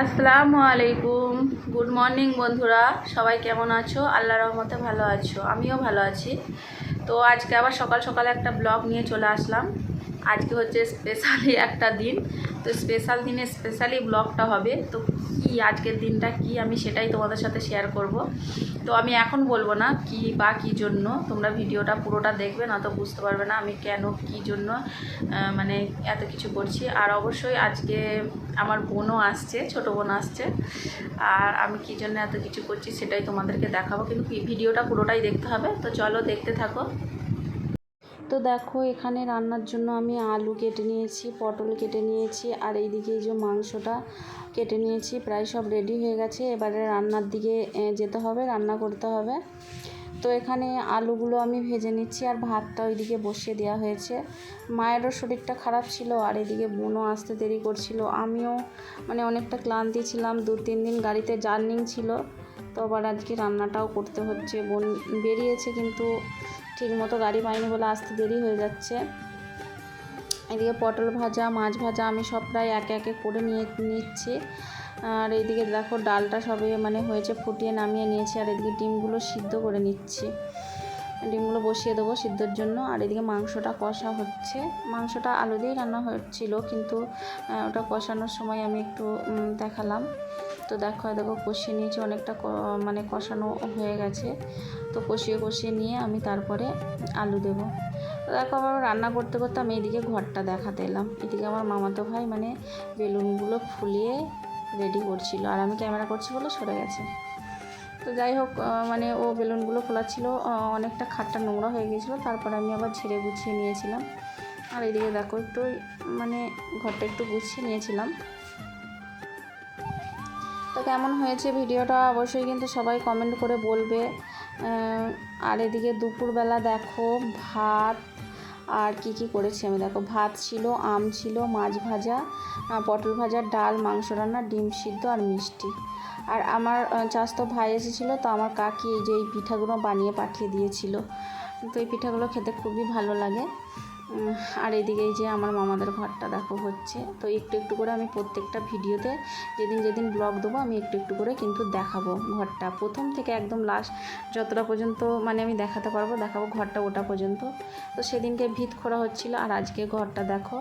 আসসালামু আলাইকুম। Good morning বন্ধুরা। সবাই কেমন আছো? আল্লাহ রহমতে ভালো আছো। আমিও ভালো আছি। তো আজকে আবার সকাল সকালে একটা ব্লগ নিয়ে চলে আসলাম। আজকে হচ্ছে স্পেশালি একটা দিন। তো স্পেশাল দিনে স্পেশালি ব্লগটা হবে। তো কি আজকের দিনটা কি আমি সেটাই তোমাদের সাথে শেয়ার করব। তো আমি এখন বলব না কি বা কি জন্য। তোমরা ভিডিওটা পুরোটা দেখবে, না তো বুঝতে পারবে না আমি কেন কি জন্য মানে এত কিছু করছি। আর অবশ্যই আজকে আমার বোনও আসছে, ছোট বোন আসছে। আর আমি কী জন্য এত কিছু করছি সেটাই তোমাদেরকে দেখাবো। কিন্তু ভিডিওটা পুরোটাই দেখতে হবে। তো চলো দেখতে থাকো। তো দেখো, এখানে রান্নার জন্য আমি আলু কেটে নিয়েছি, পটল কেটে নিয়েছি, আর এইদিকে এই যে মাংসটা কেটে নিয়েছি, প্রায় সব রেডি হয়ে গেছে। এবারে রান্নার দিকে যেতে হবে, রান্না করতে হবে। তো এখানে আলুগুলো আমি ভেজে নিচ্ছি, আর ভাতটা ওইদিকে বসিয়ে দেওয়া হয়েছে। মায়েরও শরীরটা খারাপ ছিল, আর এদিকে বোনও আসতে দেরি করছিল। আমিও মানে অনেকটা ক্লান্তি ছিলাম, দু, তিন দিন গাড়িতে জার্নিং ছিল। তো আবার আজকে রান্নাটাও করতে হচ্ছে। বোন বেরিয়েছে কিন্তু ঠিকমতো গাড়ি পাইনি বলে আসতে দেরি হয়ে যাচ্ছে। এদিকে পটল ভাজা, মাছ ভাজা আমি সব প্রায় একে একে করে নিয়ে নিচ্ছি। আর এইদিকে দেখো ডালটা সবে মানে হয়েছে ফুটিয়ে নামিয়ে নিয়েছি, আর এদিকে ডিমগুলো সিদ্ধ করে নিচ্ছি। ডিমগুলো বসিয়ে দেবো সিদ্ধর জন্য। আর এদিকে মাংসটা কষা হচ্ছে। মাংসটা আলু দিয়েই রান্না হচ্ছিল, কিন্তু ওটা কষানোর সময় আমি একটু দেখালাম। তো দেখো দেখো কষিয়ে নিয়েছি অনেকটা মানে কষানো হয়ে গেছে। তো কষিয়ে কষিয়ে নিয়ে আমি তারপরে আলু দেবো। দেখো আমার রান্না করতে করতে আমি এদিকে ঘরটা দেখাতে এলাম। এদিকে আমার মামাতো ভাই মানে বেলুনগুলো ফুলিয়ে রেডি করছিল। আর আমি ক্যামেরা করছি বলে সরে গেছে। তো যাই হোক মানে ও বেলুনগুলো খোলাচ্ছিল আহ, অনেকটা খাটটা নোংরা হয়ে গেছিল তারপরে আমি আবার ঝেড়ে গুছিয়ে নিয়েছিলাম। আর এদিকে দেখো একটু মানে ঘরটা একটু গুছিয়ে নিয়েছিলাম। কেমন হয়েছে ভিডিওটা অবশ্যই কিন্তু সবাই কমেন্ট করে বলবে। আর এদিকে দুপুরবেলা দেখো ভাত আর কি কি করেছি আমি? দেখো ভাত ছিল, আম ছিল, মাছ ভাজা পটল ভাজা, ডাল, মাংস রান্না, ডিম সিদ্ধ আর মিষ্টি। আর আমার চাস্তো ভাই এসেছিল, তো আমার কাকি এই যে এই পিঠাগুলো বানিয়ে পাঠিয়ে দিয়েছিল। তো এই পিঠাগুলো খেতে খুবই ভালো লাগে। আর এদিকে যে আমার মামাদের ঘরটা দেখো হচ্ছে। তো একটু একটু করে আমি প্রত্যেকটা ভিডিওতে যেদিন যেদিন ব্লগ দেবো, আমি একটু একটু করে কিন্তু দেখাবো ঘরটা। প্রথম থেকে একদম লাস্ট যতটা পর্যন্ত মানে আমি দেখাতে পারব, দেখাবো ঘরটা ওটা পর্যন্ত। তো সেদিনকে ভিত খোঁড়া হচ্ছিল, আর আজকে ঘরটা দেখো।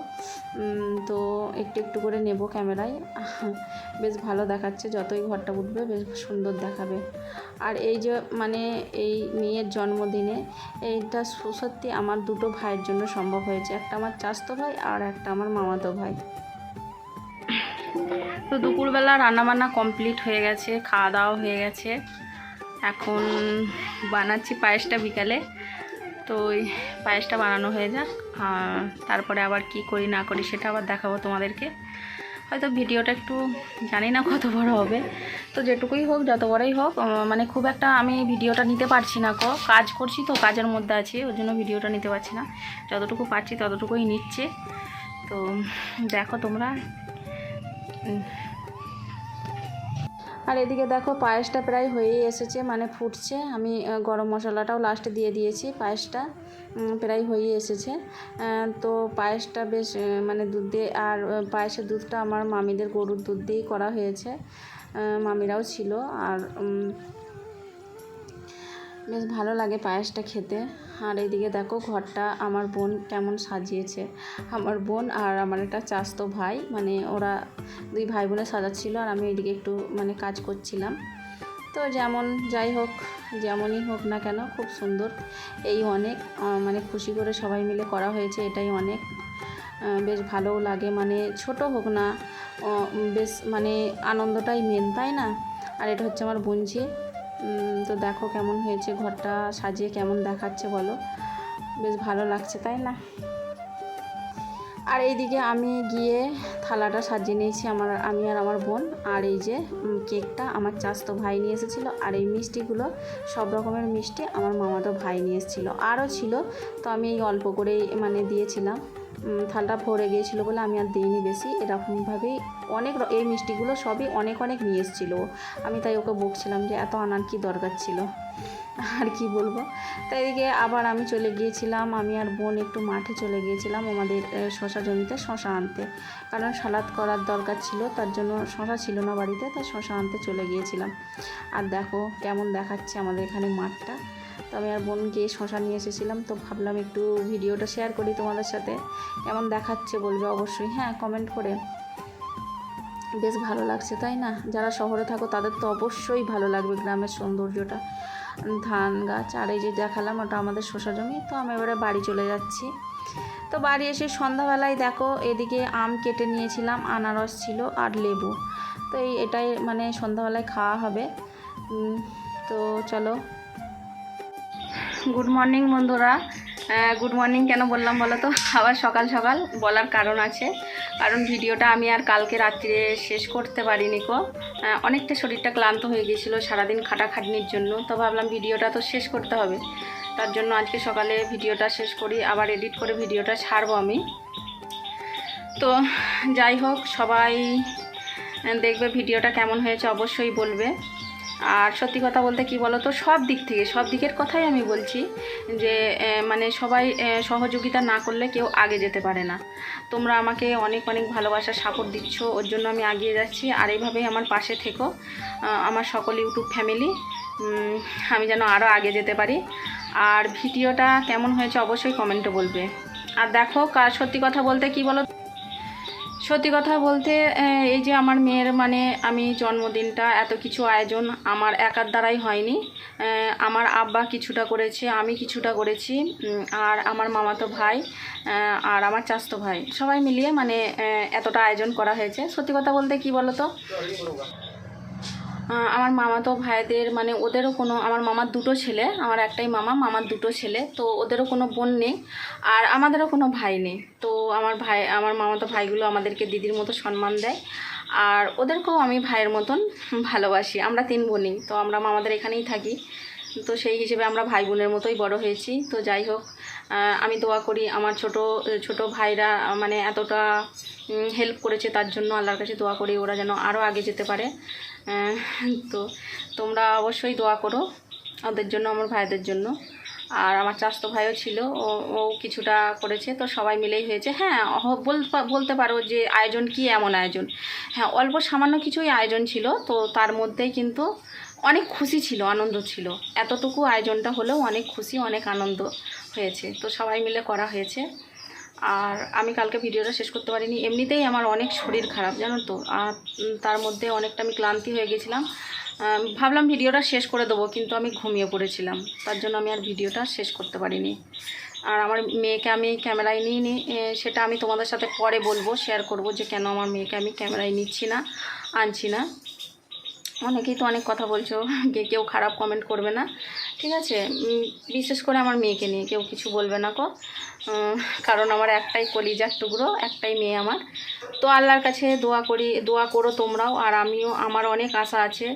তো একটু একটু করে নেব ক্যামেরায়। বেশ ভালো দেখাচ্ছে, যতই ঘরটা উঠবে বেশ সুন্দর দেখাবে। আর এই যে মানে এই মেয়ের জন্মদিনে এইটা সত্যি আমার দুটো ভাইয়ের জন্য সম্ভব হয়েছে। একটা আমার চাস্তো ভাই আর একটা আমার মামাতো ভাই। তো দুপুরবেলা রান্নাবান্না কমপ্লিট হয়ে গেছে খাওয়া দাওয়া হয়ে গেছে। এখন বানাচ্ছি পায়েসটা বিকালে। তো ওই পায়েসটা বানানো হয়ে যাক। তারপরে আবার কি করি না করি সেটা আবার দেখাবো তোমাদেরকে। হয়তো ভিডিওটা একটু জানি না কত বড় হবে। তো যেটুকুই হোক, যত বড়ই হোক মানে খুব একটা আমি ভিডিওটা নিতে পারছি না কো। কাজ করছি তো, কাজের মধ্যে আছি ওই জন্য ভিডিওটা নিতে পারছি না। যতটুকু পারছি ততটুকুই নিচ্ছে। তো দেখো তোমরা আর এদিকে দেখো পায়েসটা প্রায় হয়েই এসেছে মানে ফুটছে। আমি গরম মশলাটাও লাস্টে দিয়ে দিয়েছি পায়েসটা প্রায় হয়েই এসেছে। তো পায়েসটা বেশ মানে দুধ দিয়ে, আর পায়েসের দুধটা আমার মামিদের গরুর দুধ দিয়েই করা হয়েছে। মামিরাও ছিল, আর বেশ ভালো লাগে পায়েসটা খেতে। আর এইদিকে দেখো ঘরটা আমার বোন কেমন সাজিয়েছে। আমার বোন আর আমার একটা চাস্তো ভাই মানে ওরা দুই ভাই বোনে সাজাচ্ছিল আর আমি এদিকে একটু মানে কাজ করছিলাম। তো যেমন যাই হোক, যেমনই হোক না কেন, খুব সুন্দর এই অনেক। মানে খুশি করে সবাই মিলে করা হয়েছে, এটাই অনেক। বেশ ভালোও লাগে মানে ছোট হোক না বেশ মানে আনন্দটাই মেন তাই না? আর এটা হচ্ছে আমার বোনঝি। তো দেখো কেমন হয়েছে, ঘরটা সাজিয়ে কেমন দেখাচ্ছে বলো? বেশ ভালো লাগছে, তাই না? আর এইদিকে আমি গিয়ে থালাটা সাজিয়ে নিয়েছি আমার, আমি আর আমার বোন। আর এই যে কেকটা আমার চাস্তো ভাই নিয়ে এসেছিল। আর এই মিষ্টিগুলো সব রকমের মিষ্টি আমার মামাতো ভাই নিয়ে এসেছিল। আরও ছিল, তো আমি এই অল্প করেই মানে দিয়েছিলাম। থালটা ভরে গিয়েছিল বলে আমি আর দিইনি বেশি। এরকমভাবেই অনেক এই মিষ্টিগুলো সবই অনেক অনেক নিয়ে এসেছিল। আমি তাই ওকে বকছিলাম যে, এত আনার কি দরকার ছিল? আর কি বলব? তাই এদিকে আবার আমি চলে গিয়েছিলাম। আমি আর বোন একটু মাঠে চলে গিয়েছিলাম আমাদের শশা জমিতে শশা আনতে। কারণ সালাদ করার দরকার ছিল, তার জন্য শশা ছিল না বাড়িতে, তাই শশা আনতে চলে গিয়েছিলাম। আর দেখো কেমন দেখাচ্ছে আমাদের এখানে মাঠটা। তো আমি আর বোন গিয়ে শশা নিয়ে এসেছিলাম, তো ভাবলাম একটু ভিডিওটা শেয়ার করি তোমাদের সাথে। কেমন দেখাচ্ছে বলবে অবশ্যই হ্যাঁ কমেন্ট করে। বেশ ভালো লাগছে, তাই না? যারা শহরে থাকো, তাদের তো অবশ্যই ভালো লাগবে গ্রামের সৌন্দর্যটা। ধান গাছ, আর এই যে দেখালাম, ওটা আমাদের শসা জমি, তো আমি এবারে বাড়ি চলে যাচ্ছি। তো বাড়ি এসে সন্ধ্যাবেলায় দেখো, এদিকে আম কেটে নিয়েছিলাম, আনারস ছিল আর লেবু। তো এই এটাই মানে সন্ধ্যাবেলায় খাওয়া হবে। তো চলো। গুড মর্নিং বন্ধুরা। গুড মর্নিং কেন বললাম বলো তো? আবার সকাল সকাল বলার কারণ আছে। কারণ ভিডিওটা আমি আর কালকে রাত্রে শেষ করতে পারিনি কো। অনেকটা শরীরটা ক্লান্ত হয়ে গিয়েছিল সারাদিন খাটাখাটনির জন্য, তো ভাবলাম ভিডিওটা তো শেষ করতে হবে। তার জন্য আজকে সকালে ভিডিওটা শেষ করি, আবার এডিট করে ভিডিওটা ছাড়বো আমি। তো যাই হোক, সবাই দেখবে ভিডিওটা কেমন হয়েছে, অবশ্যই বলবে। আর সত্যি কথা বলতে কি বলো তো সব দিক থেকে, সব দিকের কথাই আমি বলছি যে মানে সবাই সহযোগিতা না করলে কেউ আগে যেতে পারে না। তোমরা আমাকে অনেক অনেক ভালোবাসা সাপোর্ট দিচ্ছ, ওর জন্য আমি এগিয়ে যাচ্ছি। আর এইভাবেই আমার পাশে থেকো আমার সকল ইউটিউব ফ্যামিলি আমি যেন আরও আগে যেতে পারি। আর ভিডিওটা কেমন হয়েছে অবশ্যই কমেন্টে বলবে। আর দেখো, কার সত্যি কথা বলতে কি বলো সত্যি কথা বলতে এই যে আমার মেয়ের মানে আমি জন্মদিনটা, এত কিছু আয়োজন আমার একার দ্বারাই হয়নি। আমার আব্বা কিছুটা করেছে, আমি কিছুটা করেছি আর আমার মামাতো ভাই আর আমার চাস্তো ভাই, সবাই মিলিয়ে মানে এতটা আয়োজন করা হয়েছে। সত্যি কথা বলতে কি বলো তো আমার মামাতো ভাইদের মানে ওদেরও কোনো, আমার মামার দুটো ছেলে, আমার একটাই মামা, মামার দুটো ছেলে, তো ওদেরও কোনো বোন নেই, আর আমাদেরও কোনো ভাই নেই। তো আমার ভাই, আমার মামাতো ভাইগুলো আমাদেরকে দিদির মতো সম্মান দেয়, আর ওদেরকেও আমি ভাইয়ের মতন ভালোবাসি, আমরা তিন বোনই, তো আমরা মামাদের এখানেই থাকি। তো সেই হিসেবে আমরা ভাই বোনের মতোই বড় হয়েছি। তো যাই হোক আমি দোয়া করি আমার ছোট ছোট ভাইরা মানে এতটা হেল্প করেছে তার জন্য আল্লাহর কাছে দোয়া করি, ওরা যেন আরও আগে যেতে পারে। তো তোমরা অবশ্যই দোয়া করো ওদের জন্য, আমার ভাইদের জন্য। আর আমার চাস্তো ভাইও ছিল, ও ও কিছুটা করেছে, তো সবাই মিলেই হয়েছে। হ্যাঁ বলতে পারো যে আয়োজন কি এমন আয়োজন? হ্যাঁ অল্প সামান্য কিছুই আয়োজন ছিল, তো তার মধ্যেই কিন্তু অনেক খুশি ছিল আনন্দ ছিল। এতটুকু আয়োজনটা হলেও অনেক খুশি অনেক আনন্দ হয়েছে। তো সবাই মিলে করা হয়েছে। আর আমি কালকে ভিডিওটা শেষ করতে পারিনি। এমনিতেই আমার অনেক শরীর খারাপ জানো তো? আর তার মধ্যে অনেকটা আমি ক্লান্তি হয়ে গেছিলাম। ভাবলাম ভিডিওটা শেষ করে দেবো কিন্তু আমি ঘুমিয়ে পড়েছিলাম। তার জন্য আমি আর ভিডিওটা শেষ করতে পারিনি। আর আমার মেয়েকে আমি ক্যামেরায় নিই এ, সেটা আমি তোমাদের সাথে পরে বলব শেয়ার করব যে কেন আমার মেয়েকে আমি ক্যামেরায় নিচ্ছি না আনছি না। অনেকেই তো অনেক কথা বলছো যে কেউ খারাপ কমেন্ট করবে না, ঠিক আছে? বিশেষ করে আমার মেয়েকে নিয়ে, কেউ কিছু বলবে না কো। কারণ আমার একটাই কলিজার টুকরো, একটাই মেয়ে আমার। তো আল্লাহর কাছে দোয়া করি, দোয়া করো তোমরাও। আর আমিও, আমার অনেক আশা আছে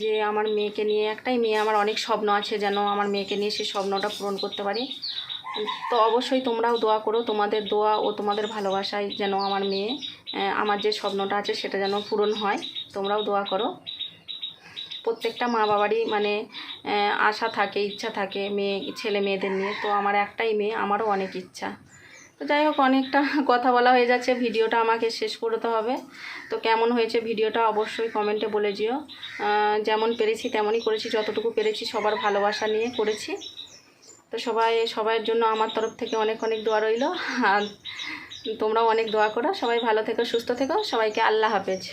যে আমার মেয়েকে নিয়ে, একটাই মেয়ে আমার অনেক স্বপ্ন আছে যেন আমার মেয়েকে নিয়ে সেই স্বপ্নটা পূরণ করতে পারি। তো অবশ্যই তোমরাও দোয়া করো, তোমাদের দোয়া ও তোমাদের ভালোবাসায় যেন আমার মেয়ে আমার যে স্বপ্নটা আছে সেটা যেন পূরণ হয়। তোমরাও দোয়া করো। প্রত্যেকটা মা বাবারই মানে আশা থাকে, ইচ্ছা থাকে মেয়ে, ছেলে মেয়েদের নিয়ে। তো আমার একটাই মেয়ে, আমারও অনেক ইচ্ছা। তো যাই হোক, অনেকটা কথা বলা হয়ে যাচ্ছে। ভিডিওটা আমাকে শেষ করতে হবে। তো কেমন হয়েছে ভিডিওটা অবশ্যই কমেন্টে বলে যেও যেমন পেরেছি তেমনই করেছি। যতটুকু পেরেছি, সবার ভালোবাসা নিয়ে করেছি। তো সবাই, সবাইয়ের জন্য আমার তরফ থেকে অনেক অনেক দোয়া রইল। আর তোমরাও অনেক দোয়া করো। সবাই ভালো থেকো, সুস্থ থেকো। সবাইকে আল্লাহ হাফেজ।